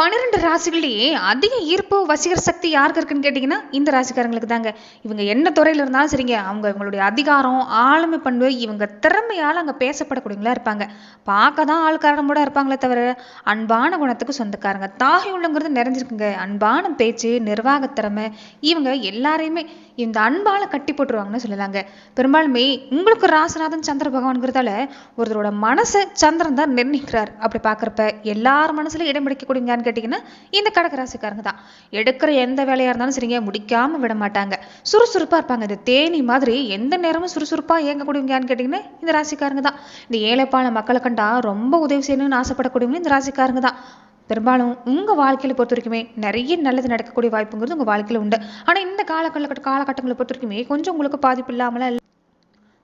பன்னிரெண்டு ராசிகள்லேயே அதிக ஈர்ப்பு வசீகர சக்தி யாருக்கு இருக்குன்னு கேட்டிங்கன்னா இந்த ராசிக்காரங்களுக்கு தாங்க இவங்க என்ன துறையில் இருந்தாலும் சரிங்க அவங்க இவங்களுடைய அதிகாரம் ஆளுமை பண்பு இவங்க திறமையால் அங்கே பேசப்படக்கூடியவங்களா இருப்பாங்க. பார்க்க தான் ஆள்காரமோட இருப்பாங்களே தவிர அன்பான குணத்துக்கு சொந்தக்காரங்க. தாகை உள்ளங்கிறது நிறைஞ்சிருக்குங்க. அன்பான பேச்சு நிர்வாக திறமை இவங்க எல்லாரையுமே இந்த அன்பால் கட்டி போட்டுருவாங்கன்னு சொல்லலாங்க. பெரும்பாலுமே உங்களுக்கு ராசநாதன் சந்திர பகவான்கிறதால ஒருத்தரோட மனசை சந்திரன் தான் நிர்ணயிக்கிறார். அப்படி பார்க்குறப்ப எல்லார் மனசுலையும் இடம் பிடிக்கக்கூடியங்கன்னு கேட்டிங்கன்னா இந்த கடகராசிக்காரங்க தான். எடுக்கிற எந்த வேலையாக இருந்தாலும் சரிங்க முடிக்காமல் விட மாட்டாங்க. சுறுசுறுப்பாக இருப்பாங்க. இந்த தேனி மாதிரி எந்த நேரமும் சுறுசுறுப்பாக இயங்கக்கூடியவங்கன்னு கேட்டிங்கன்னா இந்த ராசிக்காரங்க தான். இந்த ஏழைப்பான மக்களை கண்டா ரொம்ப உதவி செய்யணும்னு ஆசைப்படக்கூடியவங்க இந்த ராசிக்காரங்க தான். பெரும்பாலும் உங்கள் வாழ்க்கையில் பொறுத்த வரைக்குமே நிறைய நல்லது நடக்கக்கூடிய வாய்ப்புங்கிறது உங்கள் வாழ்க்கையில் உண்டு. ஆனால் இந்த காலகட்ட காலகட்டங்களை பொறுத்த வரைக்குமே கொஞ்சம் உங்களுக்கு பாதிப்பு இல்லாமல்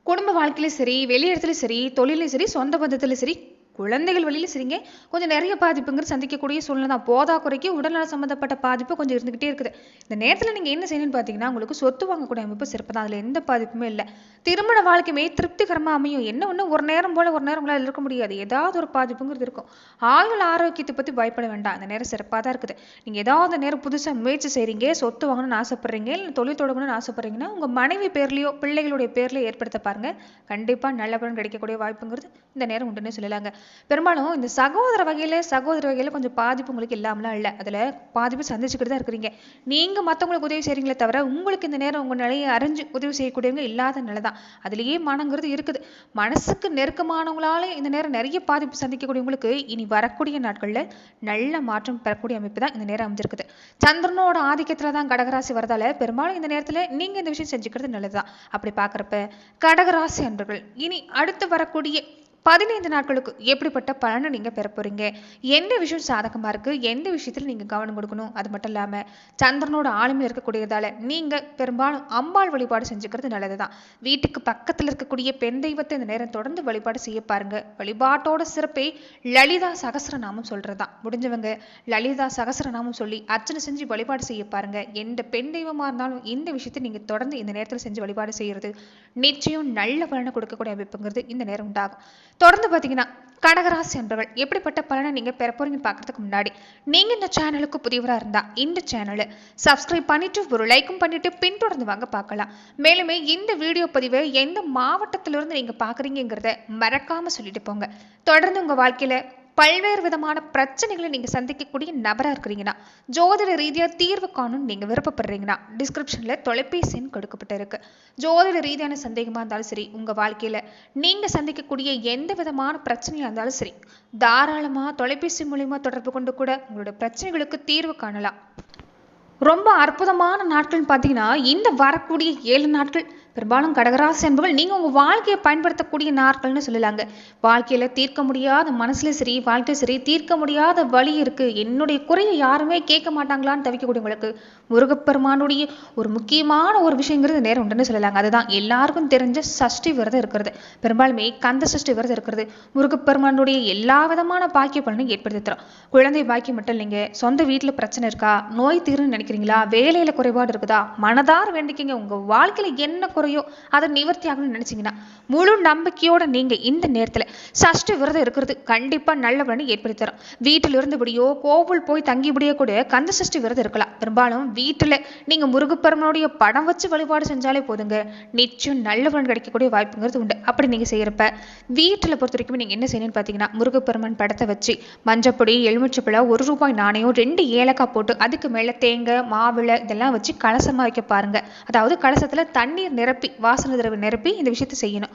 குடும்ப வாழ்க்கையிலும் சரி வெளியிடத்துலையும் சரி தொழிலையும் சரி சொந்த பந்தத்துலையும் சரி குழந்தைகள் வழியில சரிங்க. கொஞ்சம் நிறைய பாதிப்புங்கிறது சந்திக்கக்கூடிய சூழ்நிலை தான். போதா குறைக்கு உடல்நல சம்மந்தப்பட்ட பாதிப்பு கொஞ்சம் இருந்துகிட்டே இருக்குது. இந்த நேரத்தில் நீங்கள் என்ன செய்யணும்னு பார்த்தீங்கன்னா உங்களுக்கு சொத்து வாங்கக்கூடிய அமைப்பு சிறப்பு தான். அதில் எந்த பாதிப்புமே இல்லை. திருமண வாழ்க்கையுமே திருப்திகரமாக அமையும். என்ன ஒன்று ஒரு நேரம் போல் ஒரு நேரம் உங்களால் இருக்க முடியாது. ஏதாவது ஒரு பாதிப்புங்கிறது இருக்கும். ஆயுள் ஆரோக்கியத்தை பற்றி பயப்பட வேண்டாம். அந்த நேரம் சிறப்பாக தான் இருக்குது. நீங்கள் ஏதாவது நேரம் புதுசாக முயற்சி செய்கிறீங்க சொத்து வாங்கணும்னு ஆசைப்படுறீங்க இல்லை தொழில் தொடங்கணும்னு ஆசைப்படுறீங்கன்னா உங்கள் மனைவி பேர்லையோ பிள்ளைகளுடைய பேர்லேயோ ஏற்படுத்த பாருங்கள் கண்டிப்பாக நல்ல பலன் கிடைக்கக்கூடிய வாய்ப்புங்கிறது இந்த நேரம் உண்டுன்னு சொல்லலாங்க. பெரும்பாலும் இந்த சகோதர வகையில் சகோதர வகையில் கொஞ்சம் பாதிப்பு உங்களுக்கு இல்லாமலாம் இல்லை. அதில் பாதிப்பு சந்திச்சுக்கிட்டு தான் இருக்கிறீங்க. நீங்கள் மற்றவங்களுக்கு உதவி செய்கிறீங்களே தவிர உங்களுக்கு இந்த நேரம் உங்கள் நிலையை அறிஞ்சு உதவி செய்யக்கூடியவங்க இல்லாத நிலை தான். அதுலேயே மனங்கிறது இருக்குது. மனசுக்கு நெருக்கமானவங்களால இந்த நேரம் நிறைய பாதிப்பு சந்திக்கக்கூடியவங்களுக்கு இனி வரக்கூடிய நாட்களில் நல்ல மாற்றம் பெறக்கூடிய அமைப்பு தான் இந்த நேரம் அமைஞ்சிருக்குது. சந்திரனோட ஆதிக்கத்தில் தான் கடகராசி வரதால பெரும்பாலும் இந்த நேரத்தில் நீங்கள் இந்த விஷயம் செஞ்சுக்கிறது நல்லது தான் அப்படி பார்க்குறப்ப கடகராசி அன்பர்கள் இனி அடுத்து வரக்கூடிய பதினைந்து நாட்களுக்கு எப்படிப்பட்ட பலனை நீங்கள் பெற போறீங்க? எந்த விஷயம் சாதகமாக இருக்குது எந்த விஷயத்தில் நீங்கள் கவனம் கொடுக்கணும்? அது மட்டும் இல்லாமல் சந்திரனோட ஆளுமையில் இருக்கக்கூடியதால நீங்கள் பெரும்பாலும் அம்பாள் வழிபாடு செஞ்சுக்கிறது நல்லது தான் வீட்டுக்கு பக்கத்தில் இருக்கக்கூடிய பெண் தெய்வத்தை இந்த நேரம் தொடர்ந்து வழிபாடு செய்ய பாருங்க. வழிபாட்டோட சிறப்பே லலிதா சகசரநாமம் சொல்கிறது தான் முடிஞ்சவங்க லலிதா சகசரநாமம் சொல்லி அர்ச்சனை செஞ்சு வழிபாடு செய்ய பாருங்க. எந்த பெண் தெய்வமாக இருந்தாலும் இந்த விஷயத்தை நீங்கள் தொடர்ந்து இந்த நேரத்தில் செஞ்சு வழிபாடு செய்கிறது நிச்சயம் நல்ல பலனை கொடுக்கக்கூடிய அமைப்புங்கிறது இந்த நேரம் உண்டாகும். தொடர்ந்து பார்த்தீங்கன்னா கடகராசி என்பவர்கள் எப்படிப்பட்ட பலனை நீங்கள் பெற போறீங்க பார்க்கறதுக்கு முன்னாடி நீங்கள் இந்த சேனலுக்கு புதியவராக இருந்தால் இந்த சேனலை சப்ஸ்கிரைப் பண்ணிட்டு ஒரு லைக்கும் பண்ணிட்டு பின்தொடர்ந்து வாங்க பார்க்கலாம். மேலுமே இந்த வீடியோ பதிவை எந்த மாவட்டத்திலிருந்து நீங்கள் பார்க்குறீங்கிறத மறக்காமல் சொல்லிட்டு போங்க. தொடர்ந்து உங்கள் வாழ்க்கையில் பல்வேறு விதமான பிரச்சனைகளை நீங்கள் சந்திக்கக்கூடிய நபராக இருக்கிறீங்கன்னா ஜோதிட ரீதியாக தீர்வு காணும்னு நீங்கள் விருப்பப்படுறீங்கன்னா டிஸ்கிரிப்ஷனில் தொலைபேசி எண் கொடுக்கப்பட்டிருக்கு. ஜோதிட ரீதியான சந்தேகமாக இருந்தாலும் சரி உங்கள் வாழ்க்கையில் நீங்கள் சந்திக்கக்கூடிய எந்த விதமான பிரச்சனையாக இருந்தாலும் சரி தாராளமாக தொலைபேசி மூலிமா தொடர்பு கொண்டு கூட உங்களோட பிரச்சனைகளுக்கு தீர்வு காணலாம். ரொம்ப அற்புதமான நாட்கள்னு பார்த்தீங்கன்னா இந்த வரக்கூடிய ஏழு நாட்கள் பெரும்பாலும் கடகராசி என்பவள் நீங்கள் உங்கள் வாழ்க்கையை பயன்படுத்தக்கூடிய நாட்கள்னு சொல்லலாங்க. வாழ்க்கையில் தீர்க்க முடியாத மனசுலேயும் சரி வாழ்க்கையும் சரி தீர்க்க முடியாத வழி இருக்குது என்னுடைய குறையை யாருமே கேட்க மாட்டாங்களான்னு தவிக்கக்கூடியவங்களுக்கு முருகப்பெருமானுடைய ஒரு முக்கியமான ஒரு விஷயங்கிறது நேரம் உண்டுன்னு சொல்லலாங்க. அதுதான். எல்லாருக்கும் தெரிஞ்ச சஷ்டி விரதம் இருக்கிறது. பெரும்பாலுமே கந்த சஷ்டி விரதம் இருக்கிறது. முருகப்பெருமானுடைய எல்லா விதமான பாக்கிய பலனும் ஏற்படுத்தி தரும். குழந்தை பாக்கியம் மட்டும் இல்லைங்க. சொந்த வீட்டில் பிரச்சனை இருக்கா? நோய் தீர்னு நினைக்கிறீங்களா? வேலையில் குறைபாடு இருக்குதா? மனதார் வேண்டிக்கிங்க. உங்கள் வாழ்க்கையில் என்ன குறை குறையோ அதை நிவர்த்தி ஆகணும்னு நினைச்சீங்கன்னா முழு நம்பிக்கையோட நீங்க இந்த நேரத்துல சஷ்டி விரதம் இருக்கிறது கண்டிப்பா நல்ல பலனை ஏற்படுத்தி தரும் வீட்டில் இருந்தபடியோ கோவில் போய் தங்கிபடியோ கூட கந்த சஷ்டி விரதம் இருக்கலாம். பெரும்பாலும் வீட்டுல நீங்க முருகப்பெருமனுடைய படம் வச்சு வழிபாடு செஞ்சாலே போதுங்க. நிச்சயம் நல்ல பலன் கிடைக்கக்கூடிய வாய்ப்புங்கிறது உண்டு. அப்படி நீங்க செய்யறப்ப வீட்டுல பொறுத்த வரைக்கும் நீங்க என்ன செய்யணும்னு பாத்தீங்கன்னா முருகப்பெருமான் படத்தை வச்சு மஞ்சப்பொடி எலுமிச்சப்பழம் ஒரு ரூபாய் நாணயம் ரெண்டு ஏலக்காய் போட்டு அதுக்கு மேல தேங்காய் மாவிளை இதெல்லாம் வச்சு கலசமா வைக்க பாருங்க. அதாவது கலசத்துல தண்ணீர் நிரப்பி நிரப்பி வாசனை திரவ நிரப்பி இந்த விஷயத்தை செய்யணும்.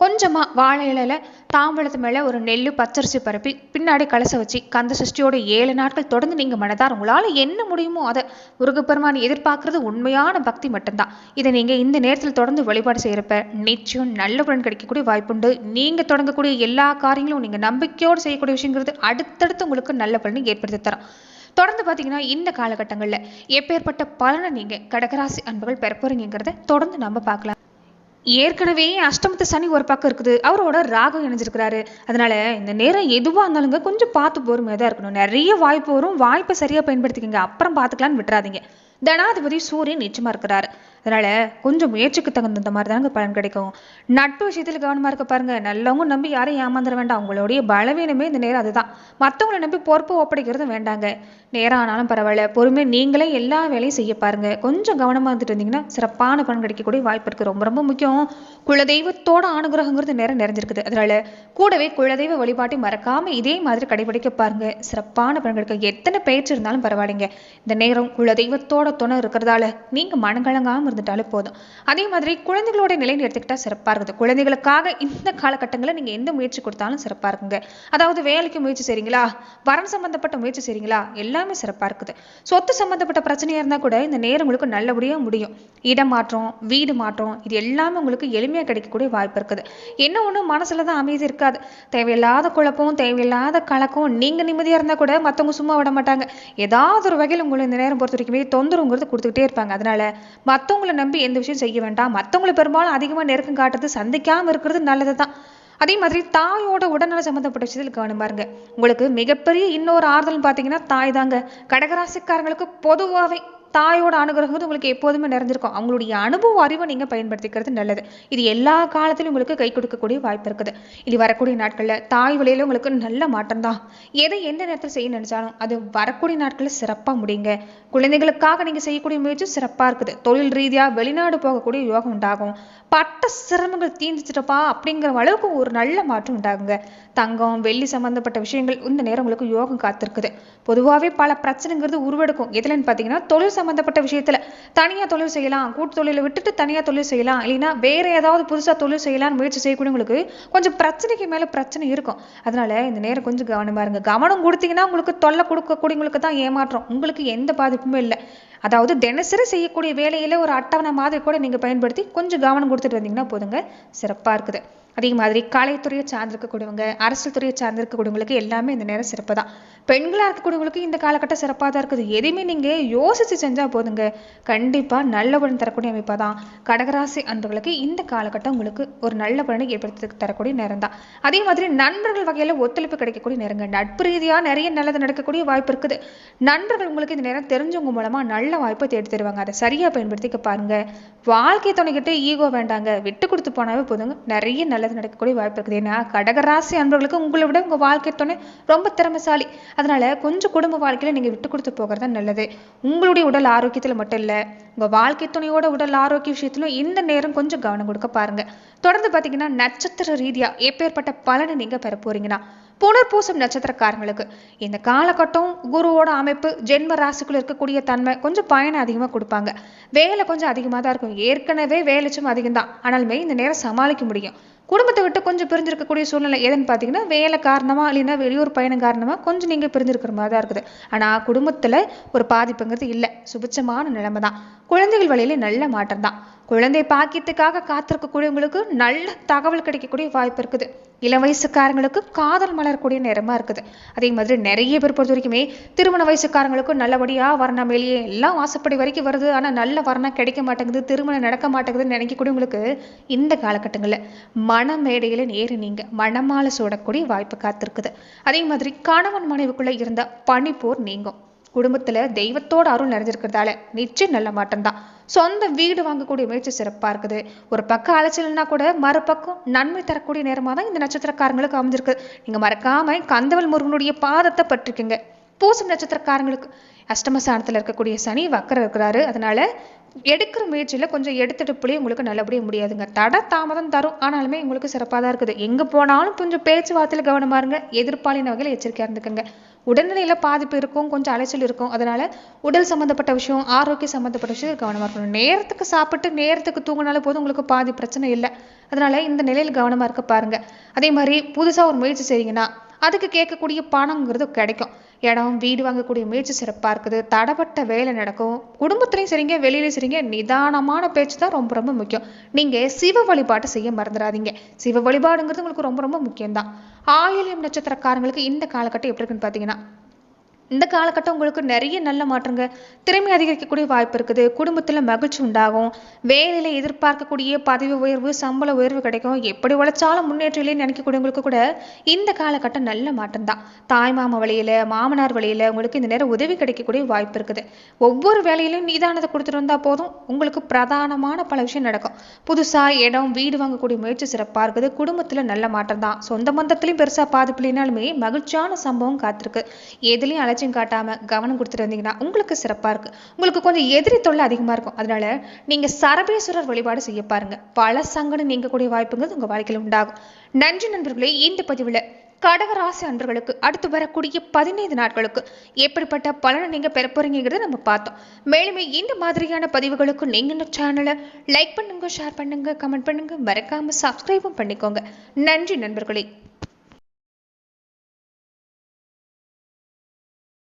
கொஞ்சமா வாழை இலையில தாம்பழத்து மேல ஒரு நெல் பச்சரிசி பரப்பி பின்னாடி கலச வச்சு கந்த சஷ்டியோட ஏழு நாட்கள் தொடர்ந்து நீங்க மனதார உங்களால என்ன முடியுமோ அதை முருகப்பெருமான் எதிர்பார்க்கறது உண்மையான பக்தி மட்டும்தான். இதை நீங்க இந்த நேரத்தில் தொடர்ந்து வழிபாடு செய்யறப்ப நிச்சயம் நல்ல பலன் கிடைக்கக்கூடிய வாய்ப்புண்டு. நீங்க தொடங்கக்கூடிய எல்லா காரியங்களும் நீங்க நம்பிக்கையோடு செய்யக்கூடிய விஷயங்கிறது அடுத்தடுத்து உங்களுக்கு நல்ல பலனை ஏற்படுத்தி தரோம். தொடர்ந்து பார்த்தீங்கன்னா இந்த காலகட்டங்களில் எப்பேற்பட்ட பலனை நீங்கள் கடகராசி அன்புகள் பெற போறீங்கிறத தொடர்ந்து நம்ம பார்க்கலாம். ஏற்கனவே அஷ்டமத்து சனி ஒரு பக்கம் இருக்குது. அவரோட ராகம் இணைஞ்சிருக்கிறாரு. அதனால இந்த நேரம் எதுவாக இருந்தாலுங்க கொஞ்சம் பார்த்து பொறுமையாக தான் இருக்கணும். நிறைய வாய்ப்பு வரும். வாய்ப்பை சரியாக பயன்படுத்திக்கங்க. அப்புறம் பார்த்துக்கலான்னு விட்டுறாதீங்க. தனாதிபதி சூரியன் நிச்சயமாக இருக்கிறாரு. அதனால கொஞ்சம் முயற்சிக்கு தகுந்த மாதிரி தாங்க பலன் கிடைக்கும். நட்பு விஷயத்தில் கவனமா இருக்க பாருங்க. நல்லவங்க நம்பி யாரையும் ஏமாந்துட வேண்டாம். அவங்களுடைய பலவீனமே இந்த நேரம் அதுதான். மற்றவங்களை நம்பி பொறுப்பு ஒப்படைக்கிறதும் வேண்டாங்க. நேரம் ஆனாலும் பரவாயில்ல. பொறுமை நீங்களே எல்லா வேலையும் செய்ய பாருங்க. கொஞ்சம் கவனமா இருந்துட்டு இருந்தீங்கன்னா சிறப்பான பலன் கிடைக்கக்கூடிய வாய்ப்பு இருக்குது ரொம்ப ரொம்ப முக்கியம். குலதெய்வத்தோட அனுகிரகங்கிறது நேரம் நிறைஞ்சிருக்குது. அதனால கூடவே குலதெய்வ வழிபாட்டை மறக்காம இதே மாதிரி கடைபிடிக்க பாருங்க. சிறப்பான பலன் கிடைக்கும். எத்தனை பேச்சு இருந்தாலும் பரவாயில்லைங்க. இந்த நேரம் குலதெய்வத்தோட துணை இருக்கிறதால நீங்க மனங்கலங்காம இருந்துட்டாலே போதும். அதே மாதிரி குழந்தைகளோட நிலைன்னு எடுத்துக்கிட்டா சிறப்பாக இருக்குது. குழந்தைகளுக்காக இந்த காலகட்டங்களில் நீங்க எந்த முயற்சி கொடுத்தாலும் சிறப்பா இருக்குங்க. அதாவது வேலைக்கு முயற்சி செய்றீங்களா? வரன் சம்பந்தப்பட்ட முயற்சி செய்றீங்களா? எல்லாமே சிறப்பா இருக்குது. சொத்து சம்பந்தப்பட்ட பிரச்சனையா இருந்தா கூட இந்த நேரம் உங்களுக்கு நல்லபடியா முடியும். இடம் மாற்றம் வீடு மாற்றம் இது எல்லாமே உங்களுக்கு எளிமையா கிடைக்கக்கூடிய வாய்ப்பு இருக்குது. என்ன ஒண்ணு மனசில் தான் அமைதி இருக்காது. தேவையில்லாத குழப்பம் தேவையில்லாத கலக்கம் நீங்க நிம்மதியா இருந்தா கூட மத்தவங்க சும்மா விட மாட்டாங்க. ஏதாவது ஒரு வகையில் உங்களை இந்த நேரம் பொறுத்த வரைக்குமே தொந்தரவுங்கிறது கொடுத்துக்கிட்டே இருப்பாங்க. அதனால மற்றவங்களை நம்பி எந்த விஷயம் செய்ய வேண்டாம். மத்தவங்களை பெரும்பாலும் அதிகமா நெருக்கம் காட்டுறது சந்திக்காம இருக்கிறது நல்லதுதான். அதே மாதிரி தாயோட உடல்நல சம்மந்தப்பட்ட விஷயத்தில் கவனமா பாருங்க உங்களுக்கு மிகப்பெரிய இன்னொரு ஆறுதல் பார்த்தீங்கன்னா தாய் தாங்க கடகராசிக்காரங்களுக்கு பொதுவாகவே தாயோட அனுகிரகம் உங்களுக்கு எப்போதுமே நிறைஞ்சிருக்கும். அவங்களுடைய அனுபவ அறிவை நீங்க பயன்படுத்திக்கிறது நல்லது. இது எல்லா காலத்திலும் உங்களுக்கு கை கொடுக்கக்கூடிய வாய்ப்பு இருக்குது. இது வரக்கூடிய நாட்கள்ல தாய் வழியில உங்களுக்கு நல்ல மாற்றம் தான். எதை எந்த நேரத்தில் செய்ய நினைச்சாலும் அது வரக்கூடிய நாட்களில் சிறப்பா முடியுங்க. குழந்தைகளுக்காக நீங்க செய்யக்கூடிய முயற்சி சிறப்பா இருக்குது. தொழில் ரீதியா வெளிநாடு போகக்கூடிய யோகம் உண்டாகும். பட்ட சிரமங்கள் தீர்ந்துச்சிட்டப்பா அப்படிங்கிற அளவுக்கு ஒரு நல்ல மாற்றம் உண்டாகுங்க. தங்கம் வெள்ளி சம்பந்தப்பட்ட விஷயங்கள் இந்த நேரம் உங்களுக்கு யோகம் காத்திருக்குது. பொதுவாகவே பல பிரச்சனைங்கிறது உருவெடுக்கும். எதுலன்னு பார்த்தீங்கன்னா தொழில் சம்மந்தப்பட்ட விஷயத்துல தனியா தொழில் செய்யலாம் கூட்டு தொழிலை விட்டுட்டு தனியா தொழில் செய்யலாம் இல்லைன்னா வேற ஏதாவது புதுசா தொழில் செய்யலாம்னு முயற்சி செய்யக்கூடியவங்களுக்கு கொஞ்சம் பிரச்சனைக்கு மேல பிரச்சனை இருக்கும். அதனால இந்த நேரம் கொஞ்சம் கவனம் இருங்க. கவனம் கொடுத்தீங்கன்னா உங்களுக்கு தொல்லை கொடுக்கக்கூடியவங்களுக்கு தான் ஏமாற்றம். உங்களுக்கு எந்த பாதிப்புமே இல்லை. அதாவது தினசரி செய்யக்கூடிய வேலையில் ஒரு அட்டவணை மாதிரி கூட நீங்கள் பயன்படுத்தி கொஞ்சம் கவனம் கொடுத்துட்டு வந்தீங்கன்னா போதுங்க. சிறப்பாக இருக்குது. அதே மாதிரி கலைத்துறையை சார்ந்திருக்கக்கூடியவங்க அரசியல் துறையை சார்ந்திருக்கக்கூடியவங்களுக்கு எல்லாமே இந்த நேரம் சிறப்பு தான். பெண்களாக இருக்கக்கூடியவங்களுக்கு இந்த காலகட்டம் சிறப்பாக தான் இருக்குது. எதையுமே நீங்கள் யோசித்து செஞ்சால் போதுங்க. கண்டிப்பாக நல்ல பலன் தரக்கூடிய அமைப்பாக தான். கடகராசி அன்பர்களுக்கு இந்த காலகட்டம் உங்களுக்கு ஒரு நல்ல பலனை ஏற்படுத்தி தரக்கூடிய நேரம் தான். அதே மாதிரி நண்பர்கள் வகையில் ஒத்துழைப்பு கிடைக்கக்கூடிய நேரங்க. நட்பு ரீதியாக நிறைய நல்லது நடக்கக்கூடிய வாய்ப்பு இருக்குது. நண்பர்கள் உங்களுக்கு இந்த நேரம் தெரிஞ்சவங்க மூலமாக நல்ல வாய்ப்பை தேடி தருவாங்க. அதை சரியா பயன்படுத்திக்க பாருங்க. வாழ்க்கை துணைக்கிட்ட ஈகோ வேண்டாங்க. விட்டு கொடுத்து போனாவே போதுங்க. நிறைய நல்லது நடக்கக்கூடிய வாய்ப்பு இருக்குது. ஏன்னா கடகராசி அன்பர்களுக்கு உங்களை விட உங்க வாழ்க்கை துணை ரொம்ப திறமைசாலி. அதனால கொஞ்சம் குடும்ப வாழ்க்கையில நீங்க விட்டு கொடுத்து போகிறது தான் நல்லது. உங்களுடைய உடல் ஆரோக்கியத்துல மட்டும் இல்ல உங்க வாழ்க்கை துணையோட உடல் ஆரோக்கிய விஷயத்திலும் இந்த நேரம் கொஞ்சம் கவனம் கொடுக்க பாருங்க. தொடர்ந்து பாத்தீங்கன்னா நட்சத்திர ரீதியா எப்பேற்பட்ட பலனை நீங்க பெற போறீங்கன்னா புனர்பூசம் நட்சத்திரக்காரங்களுக்கு. இந்த காலகட்டம் குருவோட அமைப்பு ஜென்ம ராசிக்குள் இருக்கக்கூடிய தன்மை கொஞ்சம் பயனை அதிகமாக கொடுப்பாங்க. வேலை கொஞ்சம் அதிகமாக தான் இருக்கும். ஏற்கனவே வேலைச்சும் அதிகம்தான். ஆனாலுமே இந்த நேரம் சமாளிக்க முடியும். குடும்பத்தை விட்டு கொஞ்சம் பிரிஞ்சிருக்கக்கூடிய சூழ்நிலை எதுன்னு பார்த்தீங்கன்னா வேலை காரணமாக இல்லைன்னா வெளியூர் பயணம் காரணமாக கொஞ்சம் நீங்கள் பிரிஞ்சிருக்கிற மாதிரி தான் இருக்குது. ஆனால் குடும்பத்தில் ஒரு பாதிப்புங்கிறது இல்லை. சுபிச்சமான நிலைமை தான் குழந்தைகள் வழியில நல்ல மாற்றம் தான் குழந்தை பாக்கியத்துக்காக காத்திருக்கக்கூடியவங்களுக்கு நல்ல தகவல் கிடைக்கக்கூடிய வாய்ப்பு இருக்குது. இளம் வயசுக்காரங்களுக்கு காதல் மலரக்கூடிய நேரமாக இருக்குது. அதே மாதிரி நிறைய பேர் பொறுத்த வரைக்குமே திருமண வயசுக்காரங்களுக்கும் நல்லபடியாக வரணம் வெளியே எல்லாம் வாசப்படி வரைக்கும் வருது. ஆனால் நல்ல வரணம் கிடைக்க மாட்டேங்குது திருமணம் நடக்க மாட்டேங்குதுன்னு நினைக்கக்கூடியவங்களுக்கு இந்த காலகட்டங்களில் மன மேடையில் நேரு நீங்க மணமால சூடக்கூடிய வாய்ப்பு காத்திருக்குது. அதே மாதிரி கணவன் மனைவிக்குள்ளே இருந்த பனிப்போர் நீங்கும். குடும்பத்துல தெய்வத்தோட அருள் நிறைஞ்சிருக்கிறதால நிச்சயம் நல்ல மாட்டம்தான் சொந்த வீடு வாங்கக்கூடிய முயற்சி சிறப்பா இருக்குது. ஒரு பக்கம் அலைச்சல்னா கூட மறுபக்கம் நன்மை தரக்கூடிய நேரமா தான் இந்த நட்சத்திரக்காரங்களுக்கு அமைஞ்சிருக்கு. நீங்க மறக்காம கந்தவல் முருகனுடைய பாதத்தை பற்றிக்குங்க. பூசம் நட்சத்திரக்காரங்களுக்கு அஷ்டமசானத்தில் இருக்கக்கூடிய சனி வக்கரம் இருக்கிறாரு. அதனால எடுக்கிற முயற்சியில் கொஞ்சம் எடுத்துட்டு உங்களுக்கு நல்லபடியாக முடியாதுங்க. தட தாமதம் தரும். ஆனாலுமே உங்களுக்கு சிறப்பாக தான் இருக்குது. எங்கே போனாலும் கொஞ்சம் பேச்சுவார்த்தையில் கவனமாக இருங்க. எதிர்ப்பாளின வகையில் எச்சரிக்கையாக இருந்துக்கங்க. உடல்நிலையில பாதிப்பு இருக்கும் கொஞ்சம் அலைச்சல் இருக்கும். அதனால உடல் சம்மந்தப்பட்ட விஷயம் ஆரோக்கியம் சம்மந்தப்பட்ட விஷயம் கவனமா இருக்கணும். நேரத்துக்கு சாப்பிட்டு நேரத்துக்கு தூங்கினாலும் போதும் உங்களுக்கு பாதி பிரச்சனை இல்லை. அதனால இந்த நிலையில் கவனமா இருக்க பாருங்க. அதே மாதிரி புதுசா ஒரு முயற்சி செய்யுங்கன்னா அதுக்கு கேட்கக்கூடிய பணங்கிறது கிடைக்கும். இடம் வீடு வாங்கக்கூடிய முயற்சி சிறப்பாக இருக்குது தடப்பட்ட வேலை நடக்கும். குடும்பத்துலையும் சரிங்க வெளியிலையும் சரிங்க நிதானமான பேச்சு தான் ரொம்ப ரொம்ப முக்கியம். நீங்கள் சிவ வழிபாட்டை செய்ய மறந்துடாதீங்க. சிவ வழிபாடுங்கிறது உங்களுக்கு ரொம்ப ரொம்ப முக்கியம்தான். ஆயிலியம் நட்சத்திரக்காரங்களுக்கு இந்த காலகட்டம் எப்படி இருக்குன்னு பார்த்தீங்கன்னா இந்த காலகட்டம் உங்களுக்கு நிறைய நல்ல மாற்றங்க. திறமை அதிகரிக்கக்கூடிய வாய்ப்பு இருக்குது. குடும்பத்தில் மகிழ்ச்சி உண்டாகும். வேலையில் எதிர்பார்க்கக்கூடிய பதவி உயர்வு சம்பள உயர்வு கிடைக்கும். எப்படி உழைச்சாலும் முன்னேற்றிலே நினைக்கக்கூடியவங்களுக்கு கூட இந்த காலகட்டம் நல்ல மாற்றம் தான் தாய் மாமா வழியில் மாமனார் வழியில் உங்களுக்கு இந்த நேரம் உதவி கிடைக்கக்கூடிய வாய்ப்பு இருக்குது. ஒவ்வொரு வேலையிலும் நிதானத்தை கொடுத்துட்டு வந்தால் போதும். உங்களுக்கு பிரதானமான பல விஷயம் நடக்கும். புதுசாக இடம் வீடு வாங்கக்கூடிய முயற்சி சிறப்பாக இருக்குது. குடும்பத்தில் நல்ல மாற்றம் தான் சொந்த பந்தத்துலையும் பெருசாக பாதிப்பு இல்லைனாலுமே மகிழ்ச்சியான சம்பவம் காத்திருக்கு. எதுலையும் அலட்சியம் காட்டாமல் கவனம் கொடுத்துட்டு வந்தீங்கன்னா உங்களுக்கு சிறப்பா இருக்கு உங்களுக்கு கொஞ்சம் எதிரி தொல்லை அதிகமா இருக்கும். அதனால நீங்கள் சரபேஸ்வரர் வழிபாடு செய்ய பாருங்க. பல சங்கடம் நீங்கக்கூடிய வாய்ப்புங்கிறது உங்க வாழ்க்கையில் உண்டாகும். நன்றி நண்பர்களே இந்த பதிவில் கடகராசி அன்பர்களுக்கு அடுத்து வரக்கூடிய பதினைந்து நாட்களுக்கு எப்படிப்பட்ட பலனை நீங்க பெற போறீங்கிறத நம்ம பார்த்தோம். மேலுமே இந்த மாதிரியான பதிவுகளுக்கு நீங்க இந்த சேனலை லைக் பண்ணுங்க ஷேர் பண்ணுங்க கமெண்ட் பண்ணுங்க. மறக்காம சப்ஸ்கிரைபும் பண்ணிக்கோங்க. நன்றி நண்பர்களே.